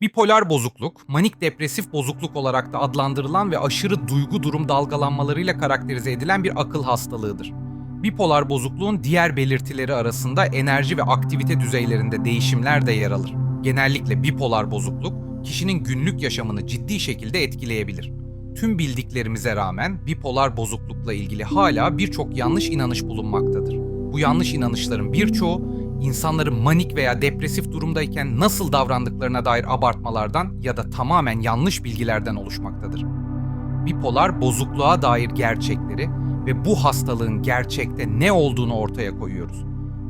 Bipolar bozukluk, manik depresif bozukluk olarak da adlandırılan ve aşırı duygu durum dalgalanmalarıyla karakterize edilen bir akıl hastalığıdır. Bipolar bozukluğun diğer belirtileri arasında enerji ve aktivite düzeylerinde değişimler de yer alır. Genellikle bipolar bozukluk, kişinin günlük yaşamını ciddi şekilde etkileyebilir. Tüm bildiklerimize rağmen bipolar bozuklukla ilgili hala birçok yanlış inanış bulunmaktadır. Bu yanlış inanışların birçoğu insanların manik veya depresif durumdayken nasıl davrandıklarına dair abartmalardan ya da tamamen yanlış bilgilerden oluşmaktadır. Bipolar bozukluğa dair gerçekleri ve bu hastalığın gerçekte ne olduğunu ortaya koyuyoruz.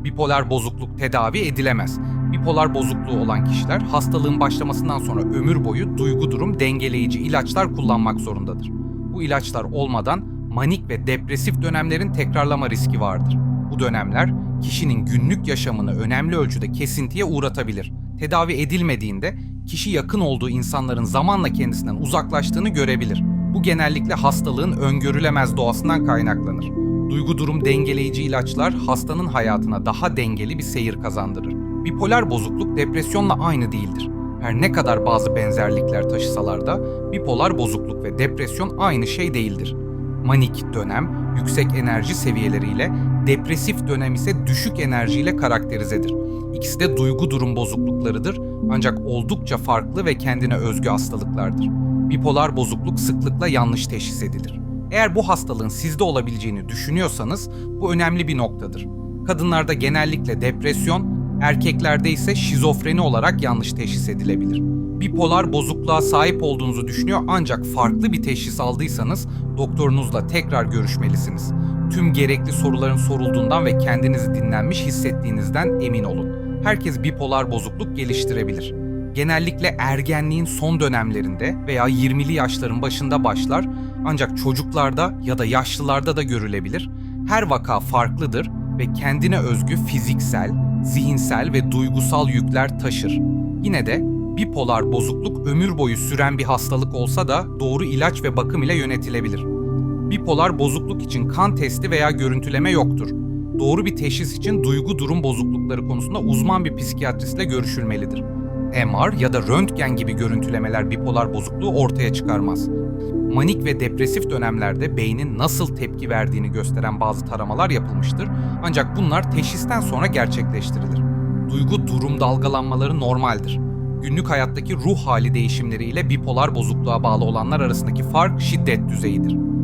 Bipolar bozukluk tedavi edilemez. Bipolar bozukluğu olan kişiler hastalığın başlamasından sonra ömür boyu duygu durum dengeleyici ilaçlar kullanmak zorundadır. Bu ilaçlar olmadan manik ve depresif dönemlerin tekrarlama riski vardır. Bu dönemler kişinin günlük yaşamını önemli ölçüde kesintiye uğratabilir. Tedavi edilmediğinde kişi yakın olduğu insanların zamanla kendisinden uzaklaştığını görebilir. Bu genellikle hastalığın öngörülemez doğasından kaynaklanır. Duygu durum dengeleyici ilaçlar hastanın hayatına daha dengeli bir seyir kazandırır. Bipolar bozukluk depresyonla aynı değildir. Her ne kadar bazı benzerlikler taşısalar da bipolar bozukluk ve depresyon aynı şey değildir. Manik dönem yüksek enerji seviyeleriyle, depresif dönem ise düşük enerjiyle karakterizedir. İkisi de duygu durum bozukluklarıdır ancak oldukça farklı ve kendine özgü hastalıklardır. Bipolar bozukluk sıklıkla yanlış teşhis edilir. Eğer bu hastalığın sizde olabileceğini düşünüyorsanız bu önemli bir noktadır. Kadınlarda genellikle depresyon, erkeklerde ise şizofreni olarak yanlış teşhis edilebilir. Bipolar bozukluğa sahip olduğunuzu düşünüyor ancak farklı bir teşhis aldıysanız doktorunuzla tekrar görüşmelisiniz. Tüm gerekli soruların sorulduğundan ve kendinizi dinlenmiş hissettiğinizden emin olun. Herkes bipolar bozukluk geliştirebilir. Genellikle ergenliğin son dönemlerinde veya 20'li yaşların başında başlar ancak çocuklarda ya da yaşlılarda da görülebilir. Her vaka farklıdır ve kendine özgü fiziksel, zihinsel ve duygusal yükler taşır. Yine de bipolar bozukluk ömür boyu süren bir hastalık olsa da doğru ilaç ve bakım ile yönetilebilir. Bipolar bozukluk için kan testi veya görüntüleme yoktur. Doğru bir teşhis için duygu durum bozuklukları konusunda uzman bir psikiyatristle görüşülmelidir. MR ya da röntgen gibi görüntülemeler bipolar bozukluğu ortaya çıkarmaz. Manik ve depresif dönemlerde beynin nasıl tepki verdiğini gösteren bazı taramalar yapılmıştır ancak bunlar teşhisten sonra gerçekleştirilir. Duygu durum dalgalanmaları normaldir. Günlük hayattaki ruh hali değişimleri ile bipolar bozukluğa bağlı olanlar arasındaki fark şiddet düzeyidir.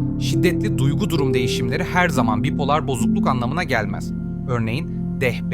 Şiddetli duygu durum değişimleri her zaman bipolar bozukluk anlamına gelmez. Örneğin DHB,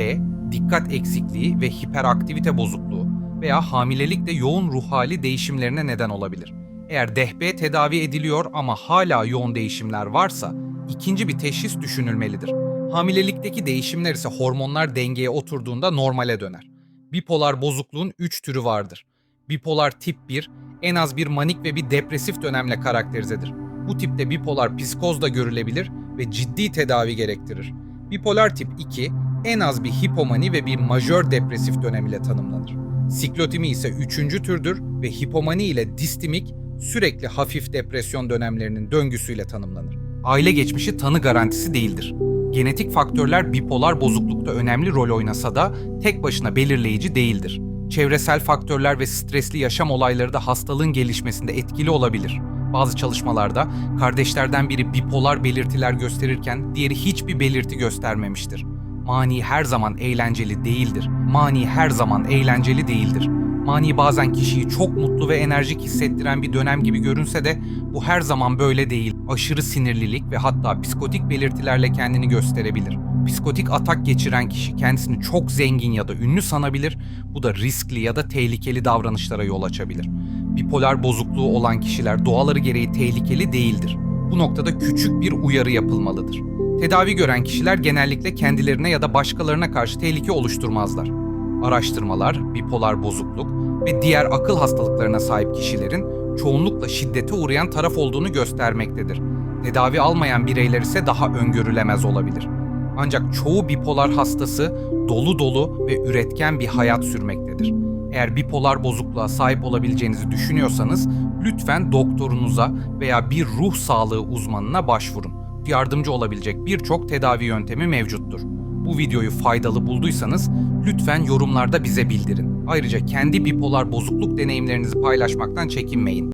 dikkat eksikliği ve hiperaktivite bozukluğu veya hamilelikte yoğun ruh hali değişimlerine neden olabilir. Eğer DHB tedavi ediliyor ama hala yoğun değişimler varsa ikinci bir teşhis düşünülmelidir. Hamilelikteki değişimler ise hormonlar dengeye oturduğunda normale döner. Bipolar bozukluğun 3 türü vardır. Bipolar tip 1 en az bir manik ve bir depresif dönemle karakterizedir. Bu tipte bipolar psikoz da görülebilir ve ciddi tedavi gerektirir. Bipolar tip 2 en az bir hipomani ve bir majör depresif dönem ile tanımlanır. Siklotimi ise üçüncü türdür ve hipomani ile distimik sürekli hafif depresyon dönemlerinin döngüsüyle tanımlanır. Aile geçmişi tanı garantisi değildir. Genetik faktörler bipolar bozuklukta önemli rol oynasa da tek başına belirleyici değildir. Çevresel faktörler ve stresli yaşam olayları da hastalığın gelişmesinde etkili olabilir. Bazı çalışmalarda kardeşlerden biri bipolar belirtiler gösterirken diğeri hiçbir belirti göstermemiştir. Mani her zaman eğlenceli değildir. Mani her zaman eğlenceli değildir. Mani bazen kişiyi çok mutlu ve enerjik hissettiren bir dönem gibi görünse de bu her zaman böyle değil. Aşırı sinirlilik ve hatta psikotik belirtilerle kendini gösterebilir. Psikotik atak geçiren kişi kendisini çok zengin ya da ünlü sanabilir. Bu da riskli ya da tehlikeli davranışlara yol açabilir. Bipolar bozukluğu olan kişiler doğaları gereği tehlikeli değildir. Bu noktada küçük bir uyarı yapılmalıdır. Tedavi gören kişiler genellikle kendilerine ya da başkalarına karşı tehlike oluşturmazlar. Araştırmalar, bipolar bozukluk ve diğer akıl hastalıklarına sahip kişilerin çoğunlukla şiddete uğrayan taraf olduğunu göstermektedir. Tedavi almayan bireyler ise daha öngörülemez olabilir. Ancak çoğu bipolar hastası dolu dolu ve üretken bir hayat sürmektedir. Eğer bipolar bozukluğa sahip olabileceğinizi düşünüyorsanız lütfen doktorunuza veya bir ruh sağlığı uzmanına başvurun. Yardımcı olabilecek birçok tedavi yöntemi mevcuttur. Bu videoyu faydalı bulduysanız lütfen yorumlarda bize bildirin. Ayrıca kendi bipolar bozukluk deneyimlerinizi paylaşmaktan çekinmeyin.